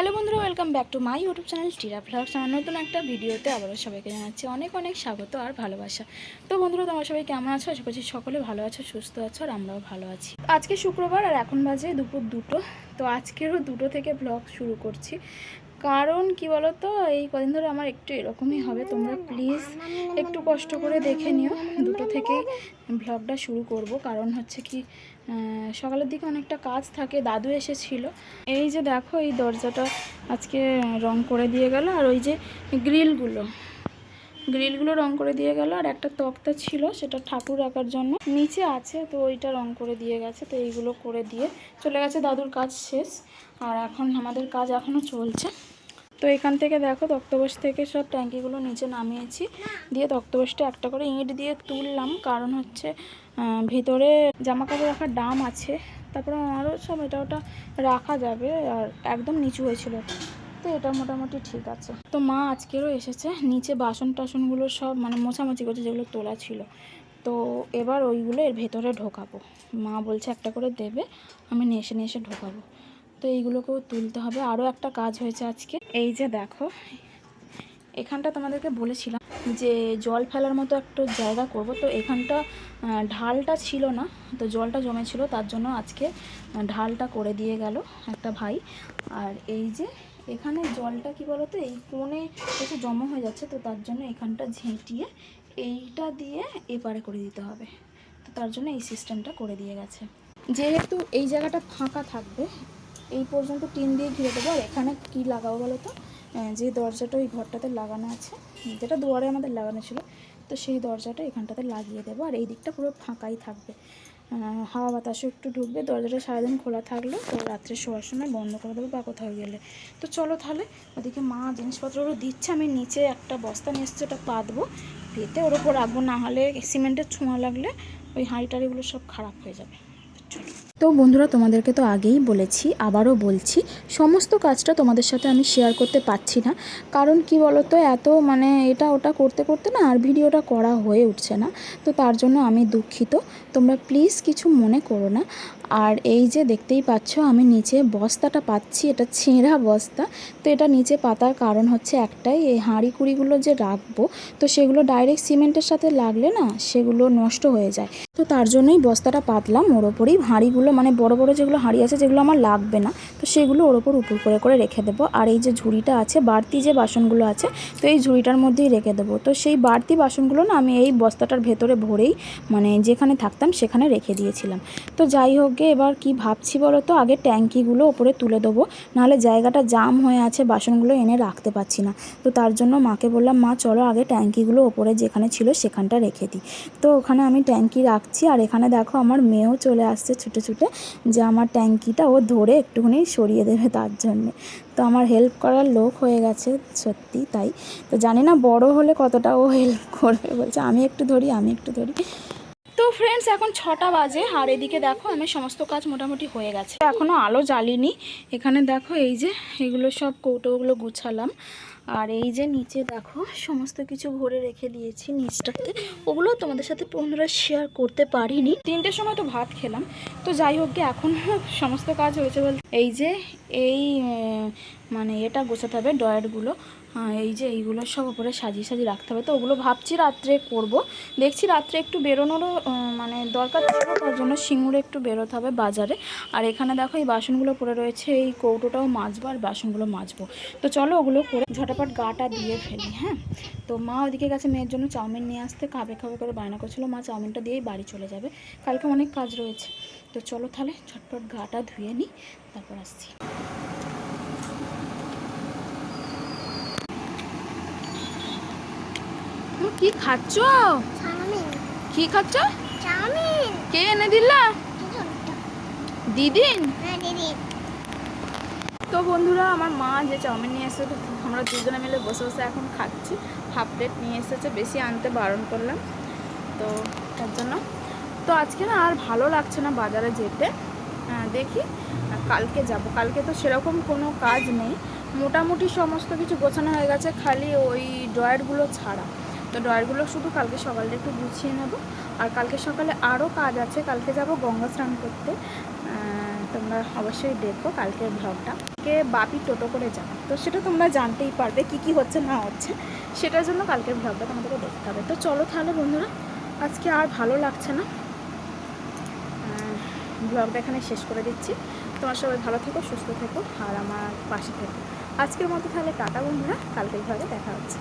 Hello বন্ধুরা, welcome back to my YouTube channel Tira vlogs আমার নতুন একটা ভিডিওতে আবারও সবাইকে জানাচ্ছি অনেক অনেক স্বাগত আর ভালোবাসা। তো বন্ধুরা, তোমরা সবাই কেমন আছো? আশা করছি সকলে ভালো আছো, সুস্থ আছো আর আমরাও ভালো আছি। আজকে শুক্রবার আর এখন বাজে দুপুর দুটো। তো আজকেরও দুটো থেকে ব্লগ শুরু করছি। কারণ কি বলো তো এই কদিন ধরে আমার একটু এরকমই হবে। তোমরা প্লিজ একটু কষ্ট করে দেখে নিও। দুটো থেকে ব্লগটা শুরু করব। কারণ হচ্ছে কি সকালের দিকে অনেকটা কাজ থাকে। দাদু এসেছিল। এই যে দেখো, এই দরজাটা আজকে রং করে দিয়ে গেল। আর ওই যে গ্রিলগুলো গ্রিলগুলো রং করে দিয়ে গেল আর একটা তক্তা ছিল সেটা ঠাকুর রাখার জন্য। নিচে আছে, তো ওইটা রং করে দিয়ে গেছে, তো এইগুলো করে দিয়ে চলে গেছে। দাদুর কাজ শেষ, আর এখন আমাদের কাজ এখনও চলছে। তো এখান থেকে দেখো তক্তবাস থেকে সব ট্যাঙ্কিগুলো নিচে নামিয়েছি। দিয়ে তক্তবাসটা একটা করে ইঁট দিয়ে তুললাম। কারণ হচ্ছে ভিতরে জামা কাপড় রাখার ডাম আছে। তারপরে আরও সব এটা ওটা রাখা যাবে, আর একদম নিচু হয়েছিল। তো এটা মোটামুটি ঠিক আছে। তো মা আজকেরও এসেছে, নিচে বাসন টাসনগুলো সব মানে মোছামুছি করছে যেগুলো তোলা ছিল। তো এবার ওইগুলো এর ভেতরে ঢোকাবো। মা বলছে একটা করে দেবে, আমি নেশে এসে ঢোকাবো। তো এইগুলোকেও তুলতে হবে। আরও একটা কাজ হয়েছে আজকে। এই যে দেখো, এখানটা তোমাদেরকে বলেছিলাম যে জল ফেলার মতো একটা জায়গা করব। তো এখানটা ঢালটা ছিল না, তো জলটা জমেছিল, তার জন্য আজকে ঢালটা করে দিয়ে গেল একটা ভাই। আর এই যে এখানে জলটা কি বলতো? এই কোণে এসে জমা হয়ে যাচ্ছে, তো তার জন্য এখানটা ঝেঁটিয়ে এইটা দিয়ে এপারে করে দিতে হবে। তো তার জন্য এই সিস্টেমটা করে দিয়ে গেছে। যেহেতু এই জায়গাটা ফাঁকা থাকবে, এই পর্যন্ত টিন দিয়ে ঘিরে দেবো। আর এখানে কী লাগাবো বলো তো যে দরজাটা ওই ঘরটাতে লাগানো আছে, যেটা দুয়ারে আমাদের লাগানো ছিল, তো সেই দরজাটা এখানটাতে লাগিয়ে দেবো। আর এই দিকটা পুরো ফাঁকাই থাকবে। হাওয়া বাতাসও একটু ঢুকবে, দরজাটা সারাদিন খোলা থাকল, তো রাত্রে শোয়ার সময় বন্ধ করে দেবো, বা কোথাও গেলে। তো চলো তাহলে, ওদিকে মা জিনিসপত্রগুলো দিচ্ছে, আমি নিচে একটা বস্তা নিয়ে এসেছি, ওটা পাতবো। পেতে ওর ওপর রাখব, না হলে সিমেন্টের ছোঁয়া লাগলে ওই হাঁড়ি টাড়িগুলো সব খারাপ হয়ে যাবে। চলো। তো বন্ধুরা, তোমাদেরকে তো আগেই বলেছি, আবারও বলছি, সমস্ত কাজটা তোমাদের সাথে আমি শেয়ার করতে পারছি না। কারণ কি তো এত মানে এটা ওটা করতে করতে না আর ভিডিওটা করা হয়ে উঠছে না। তো তার জন্য আমি দুঃখিত। তোমরা প্লিজ কিছু মনে করো না। আর এই যে দেখতেই পাচ্ছ, আমি নিচে বস্তাটা পাচ্ছি, এটা ছেঁড়া বস্তা। তো এটা নিচে পাতার কারণ হচ্ছে একটাই, এই হাঁড়ি কুড়িগুলো যে রাখব, তো সেগুলো ডাইরেক্ট সিমেন্টের সাথে লাগলে না সেগুলো নষ্ট হয়ে যায়। তো তার জন্যই বস্তাটা পাতলাম, ওর ওপরেই হাঁড়িগুলো মানে বড় বড় যেগুলো হাঁড়ি আছে যেগুলো আমার লাগবে না। তো সেগুলো ওর ওপর উপর করে করে রেখে দেবো। আর এই যে ঝুড়িটা আছে, বাড়তি যে বাসনগুলো আছে, তো এই ঝুড়িটার মধ্যেই রেখে দেবো। তো সেই বাড়তি বাসনগুলো না আমি এই বস্তাটার ভেতরে ভরেই মানে যেখানে থাকতাম সেখানে রেখে দিয়েছিলাম। তো যাই হোক গে এবার কি ভাবছি বলো তো আগে ট্যাঙ্কিগুলো ওপরে তুলে দেবো। নাহলে জায়গাটা জাম হয়ে আছে, বাসনগুলো এনে রাখতে পারছি না। তো তার জন্য মাকে বললাম, মা, চলো আগে ট্যাঙ্কিগুলো ওপরে যেখানে ছিল সেখানটা রেখে দিই। তো ওখানে আমি ট্যাঙ্কি রাখছি। আর এখানে দেখো আমার মেয়েও চলে আসছে ছুটে ছুটে, যে আমার ট্যাঙ্কিটা ও ধরে একটুখানি সরিয়ে দেবে তার জন্যে। তো আমার হেল্প করার লোক হয়ে গেছে সত্যি তাই। তো জানি না বড় হলে কতটা ও হেল্প করবে। বলছে, আমি একটু ধরি, আমি একটু ধরি। তো ফ্রেন্ডস এখন ছটা বাজে। আর এদিকে দেখো, আমি সমস্ত কাজ মোটামুটি হয়ে গেছে। এখনও আলো জ্বালিনি। এখানে দেখো এই যে, এগুলো সব কৌটোগুলো গুছালাম। আর এই যে নিচে দেখো, সমস্ত কিছু ভরে রেখে দিয়েছি নিচটাতে। ওগুলো তোমাদের সাথে বন্ধুরা শেয়ার করতে পারিনি। তিনটের সময় তো ভাত খেলাম। তো যাই হোক গে এখন সমস্ত কাজ হয়েছে বল এই যে, এই মানে এটা গোছাতে হবে ডয়ারগুলো আহ, এই যে এইগুলো সব উপরে সাজিয়ে সাজিয়ে রাখতে হবে। তো ওগুলো ভাবছি রাত্রে করব। দেখছি রাত্রে একটু বেরোনোরও মানে দরকার ছিল তার জন্য সিঙ্গুরে একটু বেরোতে হবে বাজারে। আর এখানে দেখো এই বাসনগুলো পড়ে রয়েছে এই কৌটোটাও মাজবো আর বাসনগুলো মাজবো। তো চলো ওগুলো করে ঝটাপট গাটা দিয়ে ফেলি হ্যাঁ? তো মা ওদিকে গেছে মেয়ের জন্য চাউমিন নিয়ে আসতে খাবে খাবে করে বায়না করছিল মা চাউমিনটা দিয়েই বাড়ি চলে যাবে। কালকে অনেক কাজ রয়েছে। তো চলো তাহলে ঝটপট গাটা ধুয়ে নিই তারপর আসছি। তুমি কি খাচ্ছ? কি খাচ্ছ? কে এনে দিলা? দিদিন? হ্যাঁ তো বন্ধুরা আমার মা যে চাউমিন নিয়ে এসেছে তো আমরা দুজনে মিলে বসে বসে এখন খাচ্ছি। হাফ প্লেট নিয়ে এসেছে বেশি আনতে বারণ করলাম। তো তার জন্য। তো আজকে না আর ভালো লাগছে না বাজারে যেতে। আহ, দেখি। কালকে যাব। কালকে তো সেরকম কোনো কাজ নেই। মোটামুটি সমস্ত কিছু গোছানো হয়ে গেছে খালি ওই ড্রয়ারগুলো ছাড়া। তো ড্রয়ারগুলো শুধু কালকে সকালে একটু গুছিয়ে নেব। আর কালকে সকালে আরও কাজ আছে। কালকে যাব গঙ্গা স্নান করতে। তোমরা অবশ্যই দেখো কালকের ব্লগটা কে বাপি টোটো করে যাবে। তো সেটা তোমরা জানতেই পারবে কি কি হচ্ছে না হচ্ছে। সেটার জন্য কালকের ব্লগটা তোমাদেরকে দেখতে হবে। তো চলো তাহলে বন্ধুরা, আজকে আর ভালো লাগছে না। ব্লগটা এখানে শেষ করে দিচ্ছি। তোমার সবাই ভালো থেকো, সুস্থ থেকো, আর আমার পাশে থেকো। আজকের মতো তাহলে টাটা বন্ধুরা। কালকের ব্লগে দেখা হচ্ছে।